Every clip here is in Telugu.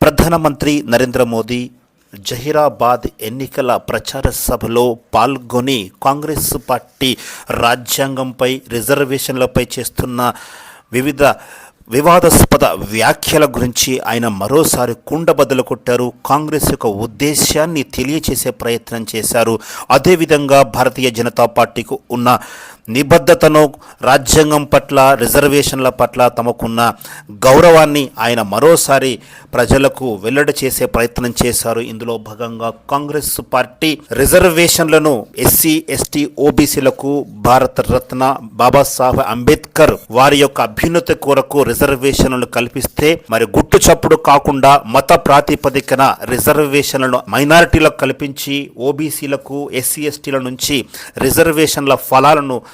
ప్రధానమంత్రి నరేంద్ర మోదీ జహీరాబాద్ ఎన్నికల ప్రచార సభలో పాల్గొని కాంగ్రెస్ పార్టీ రాజ్యాంగంపై రిజర్వేషన్లపై చేస్తున్న వివిధ వివాదాస్పద వ్యాఖ్యల గురించి ఆయన మరోసారి కుండబద్దలు కొట్టారు. కాంగ్రెస్ యొక్క ఉద్దేశాన్ని తెలియచేసే ప్రయత్నం చేశారు. అదేవిధంగా భారతీయ జనతా పార్టీకి ఉన్న నిబద్ధతను రాజ్యాంగం పట్ల రిజర్వేషన్ల పట్ల తమకున్న గౌరవాన్ని ఆయన మరోసారి ప్రజలకు వెల్లడి చేసే ప్రయత్నం చేశారు. ఇందులో భాగంగా కాంగ్రెస్ పార్టీ రిజర్వేషన్లను ఎస్సీ ఎస్టీ ఓబీసీలకు భారత రత్న బాబాసాహెబ్ అంబేద్కర్ వారి యొక్క అభ్యున్నతి కొరకు రిజర్వేషన్లను కల్పిస్తే మరి గుట్టు చప్పుడు కాకుండా మత ప్రాతిపదికన రిజర్వేషన్లను మైనారిటీలకు కల్పించి ఓబీసీలకు ఎస్సీ ఎస్టీల నుంచి రిజర్వేషన్ల ఫలాలను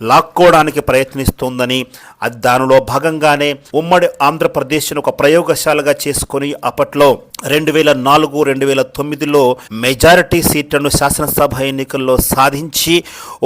లాక్కోవడానికి ప్రయత్నిస్తోందని అది దానిలో భాగంగానే ఉమ్మడి ఆంధ్రప్రదేశ్ను ఒక ప్రయోగశాలగా చేసుకొని అప్పట్లో రెండు వేల నాలుగు రెండు వేల తొమ్మిదిలో మెజారిటీ సీట్లను శాసనసభ ఎన్నికల్లో సాధించి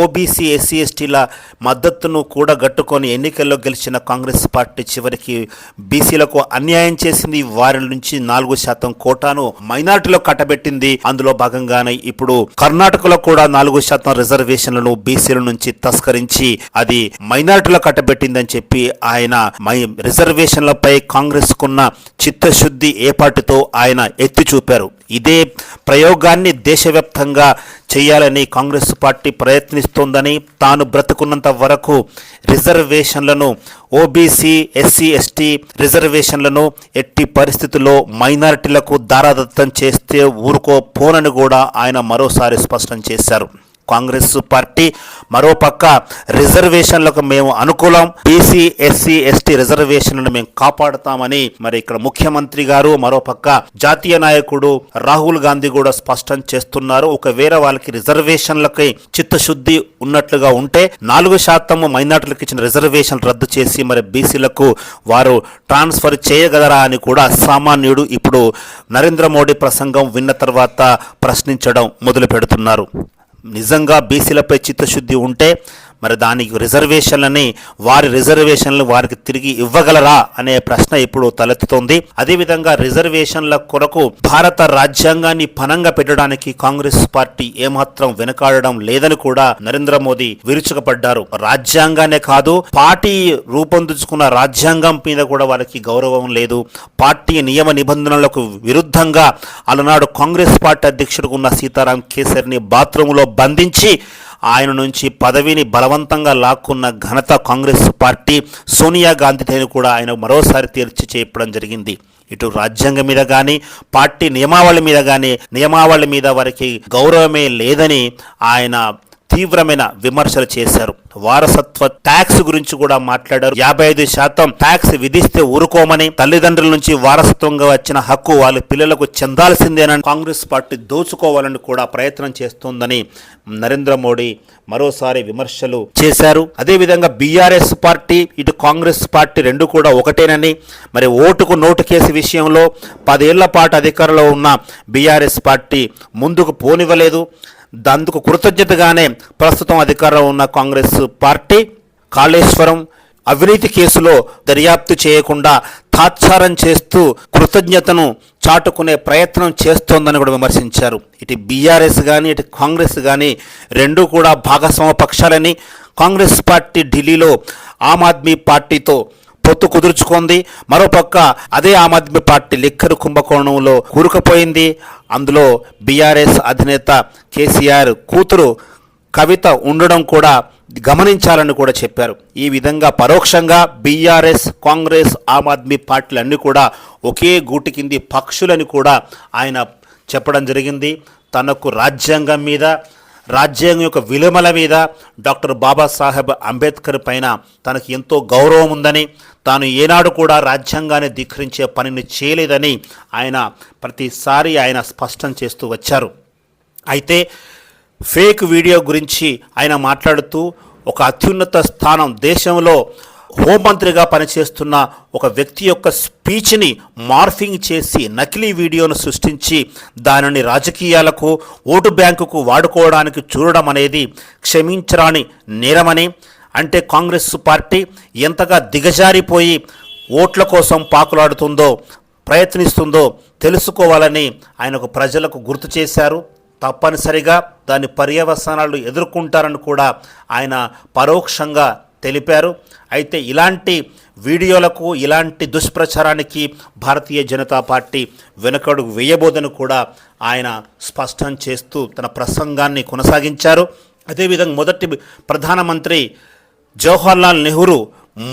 ఓబీసీ ఎస్సీ ఎస్టీల మద్దతును కూడా గట్టుకొని ఎన్నికల్లో గెలిచిన కాంగ్రెస్ పార్టీ చివరికి బీసీలకు అన్యాయం చేసింది. వారి నుంచి నాలుగు శాతం కోటాను మైనార్టీలో కట్టబెట్టింది. అందులో భాగంగానే ఇప్పుడు కర్ణాటకలో కూడా నాలుగు శాతం రిజర్వేషన్లను బీసీల నుంచి తస్కరించి అది మైనార్టీలో కట్టబెట్టిందని చెప్పి ఆయన మై రిజర్వేషన్లపై కాంగ్రెస్ కున్న చిత్తశుద్ధి ఏపాటితో ఆయన ఎత్తి చూపారు. ఇదే ప్రయోగాన్ని దేశవ్యాప్తంగా చేయాలని కాంగ్రెస్ పార్టీ ప్రయత్నిస్తోందని తాను బ్రతుకున్నంత వరకు రిజర్వేషన్లను ఓబీసీ ఎస్సీ ఎస్టీ రిజర్వేషన్లను ఎట్టి పరిస్థితుల్లో మైనారిటీలకు దారాదత్తం చేస్తే ఊరుకో పోనని కూడా ఆయన మరోసారి స్పష్టం చేశారు. కాంగ్రెస్ పార్టీ. మరోపక్క రిజర్వేషన్లకు మేము అనుకూలం. బీసీ ఎస్సీ ఎస్టీ రిజర్వేషన్లను మేము కాపాడుతామని మరి ఇక్కడ ముఖ్యమంత్రి గారు మరోపక్క జాతీయ నాయకుడు రాహుల్ గాంధీ కూడా స్పష్టం చేస్తున్నారు. ఒకవేళ వాళ్ళకి రిజర్వేషన్లకి చిత్తశుద్ధి ఉన్నట్లుగా ఉంటే నాలుగు శాతం మైనార్టీలకు ఇచ్చిన రిజర్వేషన్ రద్దు చేసి మరి బీసీలకు వారు ట్రాన్స్ఫర్ చేయగలరా అని కూడా సామాన్యుడు ఇప్పుడు నరేంద్ర మోడీ ప్రసంగం విన్న తర్వాత ప్రశ్నించడం మొదలు పెడుతున్నారు నిజంగా బీసీలపై చిత్తశుద్ధి ఉంటే మరి దానికి రిజర్వేషన్లని వారి రిజర్వేషన్లు వారికి తిరిగి ఇవ్వగలరా అనే ప్రశ్న ఇప్పుడు తలెత్తుతోంది. అదేవిధంగా రిజర్వేషన్ల కొరకు భారత రాజ్యాంగాన్ని పనంగా పెట్టడానికి కాంగ్రెస్ పార్టీ ఏమాత్రం వెనకాడడం లేదని కూడా నరేంద్ర మోదీ విరుచుకపడ్డారు. రాజ్యాంగానే కాదు పార్టీ రూపొందించుకున్న రాజ్యాంగం మీద కూడా వారికి గౌరవం లేదు. పార్టీ నియమ నిబంధనలకు విరుద్ధంగా అలనాడు కాంగ్రెస్ పార్టీ అధ్యక్షుడు ఉన్న సీతారాం కేసరిని బాత్రూంలో బంధించి ఆయన నుంచి పదవిని బలవంతంగా లాక్కున్న ఘనత కాంగ్రెస్ పార్టీ సోనియా గాంధీని కూడా ఆయన మరోసారి తీర్చి చెప్పడం జరిగింది. ఇటు రాజ్యాంగం మీద కానీ పార్టీ నియమావళి మీద కానీ నియమావళి మీద వారికి గౌరవమే లేదని ఆయన తీవ్రమైన విమర్శలు చేశారు. వారసత్వ ట్యాక్స్ గురించి కూడా మాట్లాడారు. యాభై ఐదు శాతం ట్యాక్స్ విధిస్తే ఊరుకోమని తల్లిదండ్రుల నుంచి వారసత్వంగా వచ్చిన హక్కు వాళ్ళ పిల్లలకు చెందాల్సిందేనని కాంగ్రెస్ పార్టీ దోచుకోవాలని కూడా ప్రయత్నం చేస్తోందని నరేంద్ర మోడీ మరోసారి విమర్శలు చేశారు. అదేవిధంగా బీఆర్ఎస్ పార్టీ ఇటు కాంగ్రెస్ పార్టీ రెండు కూడా ఒకటేనని మరి ఓటుకు నోటు కేసు విషయంలో పదేళ్ళ పాటు అధికారంలో ఉన్న బీఆర్ఎస్ పార్టీ ముందుకు పోనివ్వలేదు. అందుకు కృతజ్ఞతగానే ప్రస్తుతం అధికారంలో ఉన్న కాంగ్రెస్ పార్టీ కాళేశ్వరం అవినీతి కేసులో దర్యాప్తు చేయకుండా తాత్సారం చేస్తూ కృతజ్ఞతను చాటుకునే ప్రయత్నం చేస్తోందని కూడా విమర్శించారు. ఇటు బీఆర్ఎస్ కానీ ఇటు కాంగ్రెస్ కానీ రెండూ కూడా భాగస్వామ పక్షాలని కాంగ్రెస్ పార్టీ ఢిల్లీలో ఆమ్ ఆద్మీ పార్టీతో పొత్తు కుదుర్చుకుంది. మరోపక్క అదే ఆమ్ ఆద్మీ పార్టీ లిక్కరు కుంభకోణంలో కూరుకుపోయింది. అందులో బీఆర్ఎస్ అధినేత కేసీఆర్ కూతురు కవిత ఉండడం కూడా గమనించాలని కూడా చెప్పారు. ఈ విధంగా పరోక్షంగా బీఆర్ఎస్ కాంగ్రెస్ ఆమ్ ఆద్మీ పార్టీలన్నీ కూడా ఒకే గూటి కింది పక్షులని కూడా ఆయన చెప్పడం జరిగింది. తనకు రాజ్యాంగం మీద రాజ్యాంగం యొక్క విలుమల మీద డాక్టర్ బాబాసాహెబ్ అంబేద్కర్ పైన తనకు ఎంతో గౌరవం ఉందని తాను ఏనాడు కూడా రాజ్యాంగాన్ని ధిక్కరించే పనిని చేయలేదని ఆయన ప్రతిసారి ఆయన స్పష్టం చేస్తూ వచ్చారు. అయితే ఫేక్ వీడియో గురించి ఆయన మాట్లాడుతూ ఒక అత్యున్నత స్థానం దేశంలో హోంమంత్రిగా పనిచేస్తున్న ఒక వ్యక్తి యొక్క స్పీచ్ని మార్ఫింగ్ చేసి నకిలీ వీడియోను సృష్టించి దానిని రాజకీయాలకు ఓటు బ్యాంకుకు వాడుకోవడానికి చూడడం అనేది క్షమించరాని నేరమని అంటే కాంగ్రెస్ పార్టీ ఎంతగా దిగజారిపోయి ఓట్ల కోసం పాకులాడుతుందో ప్రయత్నిస్తుందో తెలుసుకోవాలని ఆయనకు ప్రజలకు గుర్తు చేశారు. తప్పనిసరిగా దాని పర్యవసానాలు ఎదుర్కొంటారని కూడా ఆయన పరోక్షంగా తెలిపారు. అయితే ఇలాంటి వీడియోలకు ఇలాంటి దుష్ప్రచారానికి భారతీయ జనతా పార్టీ వెనుకడుగు వేయబోదని కూడా ఆయన స్పష్టం చేస్తూ తన ప్రసంగాన్ని కొనసాగించారు. అదేవిధంగా మొదటి ప్రధానమంత్రి జవహర్లాల్ నెహ్రూ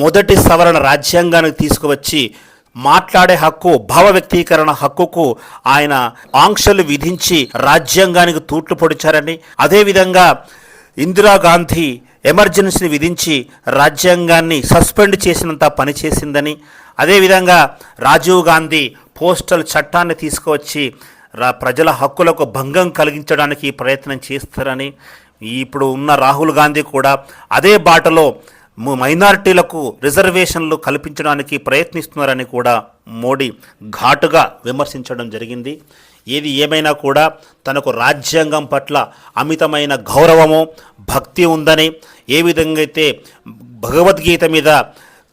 మొదటి సవరణ రాజ్యాంగానికి తీసుకువచ్చి మాట్లాడే హక్కు భావ వ్యక్తీకరణ హక్కుకు ఆయన ఆంక్షలు విధించి రాజ్యాంగానికి తూట్లు పొడిచారని అదేవిధంగా ఇందిరాగాంధీ ఎమర్జెన్సీని విధించి రాజ్యాంగాన్ని సస్పెండ్ చేసినంత పనిచేసిందని అదేవిధంగా రాజీవ్ గాంధీ పోస్టల్ చట్టాన్ని తీసుకువచ్చి రా ప్రజల హక్కులకు భంగం కలిగించడానికి ప్రయత్నం చేస్తారని ఇప్పుడు ఉన్న రాహుల్ గాంధీ కూడా అదే బాటలో మైనార్టీలకు మైనారిటీలకు రిజర్వేషన్లు కల్పించడానికి ప్రయత్నిస్తున్నారని కూడా మోడీ ఘాటుగా విమర్శించడం జరిగింది. ఏది ఏమైనా కూడా తనకు రాజ్యాంగం పట్ల అమితమైన గౌరవము భక్తి ఉందని ఏ విధంగా అయితే భగవద్గీత మీద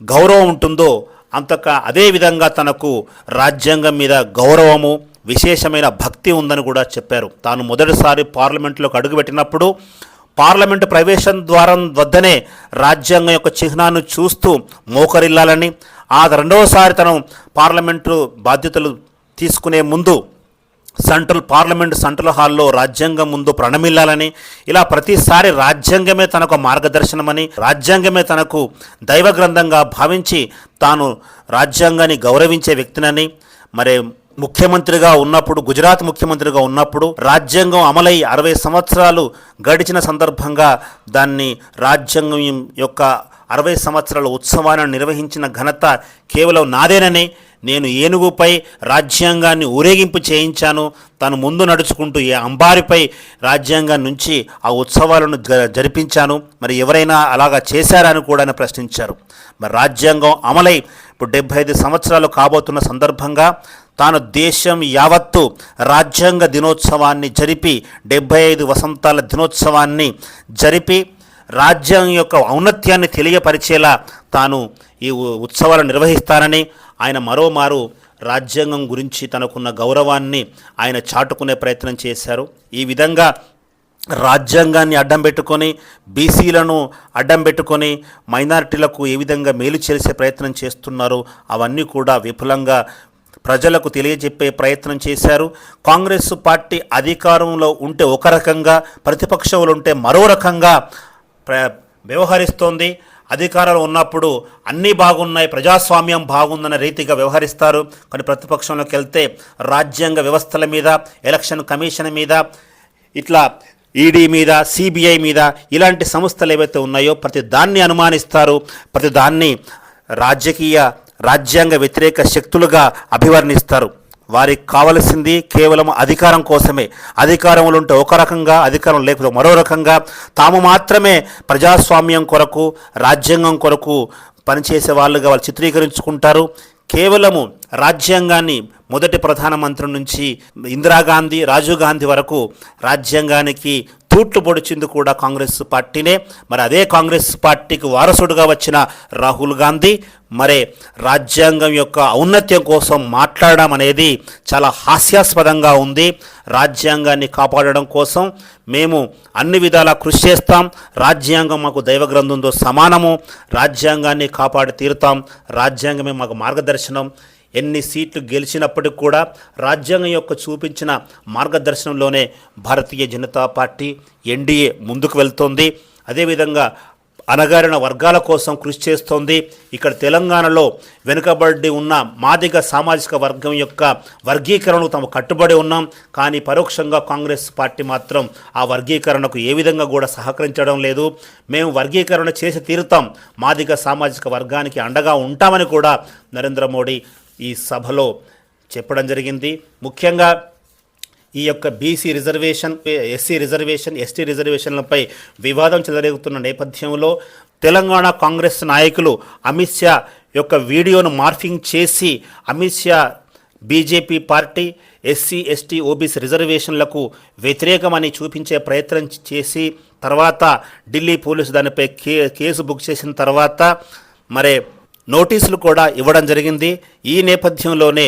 గౌరవం ఉంటుందో అంతక అదే విధంగా తనకు రాజ్యాంగం మీద గౌరవము విశేషమైన భక్తి ఉందని కూడా చెప్పారు. తాను మొదటిసారి పార్లమెంట్లోకి అడుగుపెట్టినప్పుడు పార్లమెంటు ప్రవేశం ద్వారం వద్దనే రాజ్యాంగం యొక్క చిహ్నాన్ని చూస్తూ మోకరిల్లాలని ఆ రెండవసారి తను పార్లమెంటు బాధ్యతలు తీసుకునే ముందు సెంట్రల్ పార్లమెంట్ సెంట్రల్ హాల్లో రాజ్యాంగం ముందు ప్రణమిల్లాలని ఇలా ప్రతిసారి రాజ్యాంగమే తనకు మార్గదర్శనమని రాజ్యాంగమే తనకు దైవ గ్రంథంగా భావించి తాను రాజ్యాంగాన్ని గౌరవించే వ్యక్తినని మరి ముఖ్యమంత్రిగా ఉన్నప్పుడు గుజరాత్ ముఖ్యమంత్రిగా ఉన్నప్పుడు రాజ్యాంగం అమలై అరవై సంవత్సరాలు గడిచిన సందర్భంగా దాన్ని రాజ్యాంగం యొక్క అరవై సంవత్సరాల ఉత్సవాన్ని నిర్వహించిన ఘనత కేవలం నాదేనని నేను ఏనుగుపై రాజ్యాంగాన్ని ఊరేగింపు చేయించాను. తను ముందు నడుచుకుంటూ ఏ అంబారిపై రాజ్యాంగం నుంచి ఆ ఉత్సవాలను జ- జరిపించాను. మరి ఎవరైనా అలాగా చేశారని కూడా ప్రశ్నించారు. మరి రాజ్యాంగం అమలై ఇప్పుడు డెబ్బై ఐదు సంవత్సరాలు కాబోతున్న సందర్భంగా తాను దేశం యావత్తు రాజ్యాంగ దినోత్సవాన్ని జరిపి డెబ్బై ఐదు వసంతాల దినోత్సవాన్ని జరిపి రాజ్యాంగం యొక్క ఔన్నత్యాన్ని తెలియపరిచేలా తాను ఈ ఉ- ఉత్సవాలు నిర్వహిస్తానని ఆయన మరోమారు రాజ్యాంగం గురించి తనకున్న గౌరవాన్ని ఆయన చాటుకునే ప్రయత్నం చేశారు. ఈ విధంగా రాజ్యాంగాన్ని అడ్డం పెట్టుకొని బీసీలను అడ్డం పెట్టుకొని మైనారిటీలకు ఏ విధంగా మేలు చేసే ప్రయత్నం చేస్తున్నారో అవన్నీ కూడా విఫలంగా ప్రజలకు తెలియజెప్పే ప్రయత్నం చేశారు. కాంగ్రెస్ పార్టీ అధికారంలో ఉంటే ఒక రకంగా ప్రతిపక్షంలో ఉంటే మరో రకంగా ప్ర వ్యవహరిస్తోంది. అధికారంలో ఉన్నప్పుడు అన్నీ బాగున్నాయి ప్రజాస్వామ్యం బాగుందన్న రీతిగా వ్యవహరిస్తారు. కానీ ప్రతిపక్షంలోకి వెళ్తే రాజ్యాంగ వ్యవస్థల మీద ఎలక్షన్ కమిషన్ మీద ఇట్లా ఈడీ మీద సిబిఐ మీద ఇలాంటి సంస్థలు ఏవైతే ఉన్నాయో ప్రతి దాన్ని అనుమానిస్తారు. ప్రతి దాన్ని రాజకీయ రాజ్యాంగ వ్యతిరేక శక్తులుగా అభివర్ణిస్తారు. వారికి కావలసింది కేవలం అధికారం కోసమే. అధికారంలో ఉంటే ఒక రకంగా అధికారం లేకపోతే మరో రకంగా తాము మాత్రమే ప్రజాస్వామ్యం కొరకు రాజ్యాంగం కొరకు పనిచేసే వాళ్ళుగా వాళ్ళు చిత్రీకరించుకుంటారు. కేవలము రాజ్యాంగాన్ని మొదటి ప్రధానమంత్రి నుంచి ఇందిరాగాంధీ రాజీవ్ గాంధీ వరకు రాజ్యాంగానికి తూట్లు పొడిచింది కూడా కాంగ్రెస్ పార్టీనే. మరి అదే కాంగ్రెస్ పార్టీకి వారసుడుగా వచ్చిన రాహుల్ గాంధీ మరే రాజ్యాంగం యొక్క ఔన్నత్యం కోసం మాట్లాడడం అనేది చాలా హాస్యాస్పదంగా ఉంది. రాజ్యాంగాన్ని కాపాడడం కోసం మేము అన్ని విధాలా కృషి చేస్తాం. రాజ్యాంగం మాకు దైవ గ్రంథంతో సమానము. రాజ్యాంగాన్ని కాపాడి తీరుతాం. రాజ్యాంగమే మాకు మార్గదర్శనం. ఎన్ని సీట్లు గెలిచినప్పటికి కూడా రాజ్యాంగం యొక్క చూపించిన మార్గదర్శనంలోనే భారతీయ జనతా పార్టీ ఎన్డీఏ ముందుకు వెళ్తోంది. అదేవిధంగా అణగారిన వర్గాల కోసం కృషి చేస్తోంది. ఇక్కడ తెలంగాణలో వెనుకబడి ఉన్న మాదిగ సామాజిక వర్గం యొక్క వర్గీకరణకు తాము కట్టుబడి ఉన్నాం. కానీ పరోక్షంగా కాంగ్రెస్ పార్టీ మాత్రం ఆ వర్గీకరణకు ఏ విధంగా కూడా సహకరించడం లేదు. మేము వర్గీకరణ చేసి తీరుతాం. మాదిగ సామాజిక వర్గానికి అండగా ఉంటామని కూడా నరేంద్ర మోడీ ఈ సభలో చెప్పడం జరిగింది. ముఖ్యంగా ఈ యొక్క BC reservation SC reservation ST రిజర్వేషన్లపై వివాదం చెలరేగుతున్న నేపథ్యంలో తెలంగాణ కాంగ్రెస్ నాయకులు అమిత్ షా యొక్క వీడియోను మార్ఫింగ్ చేసి Amit Shah BJP party SC ST OBC రిజర్వేషన్లకు వ్యతిరేకమని చూపించే ప్రయత్నం చేసి తర్వాత ఢిల్లీ పోలీసు దానిపై కే కేసు బుక్ చేసిన తర్వాత మరే నోటీసులు కూడా ఇవ్వడం జరిగింది. ఈ నేపథ్యంలోనే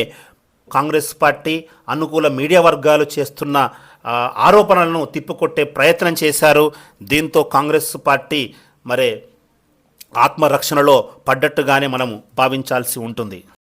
కాంగ్రెస్ పార్టీ అనుకూల మీడియా వర్గాలు చేస్తున్న ఆరోపణలను తిప్పికొట్టే ప్రయత్నం చేశారు. దీంతో కాంగ్రెస్ పార్టీ మరే ఆత్మరక్షణలో పడ్డట్టుగానే మనం భావించాల్సి ఉంటుంది.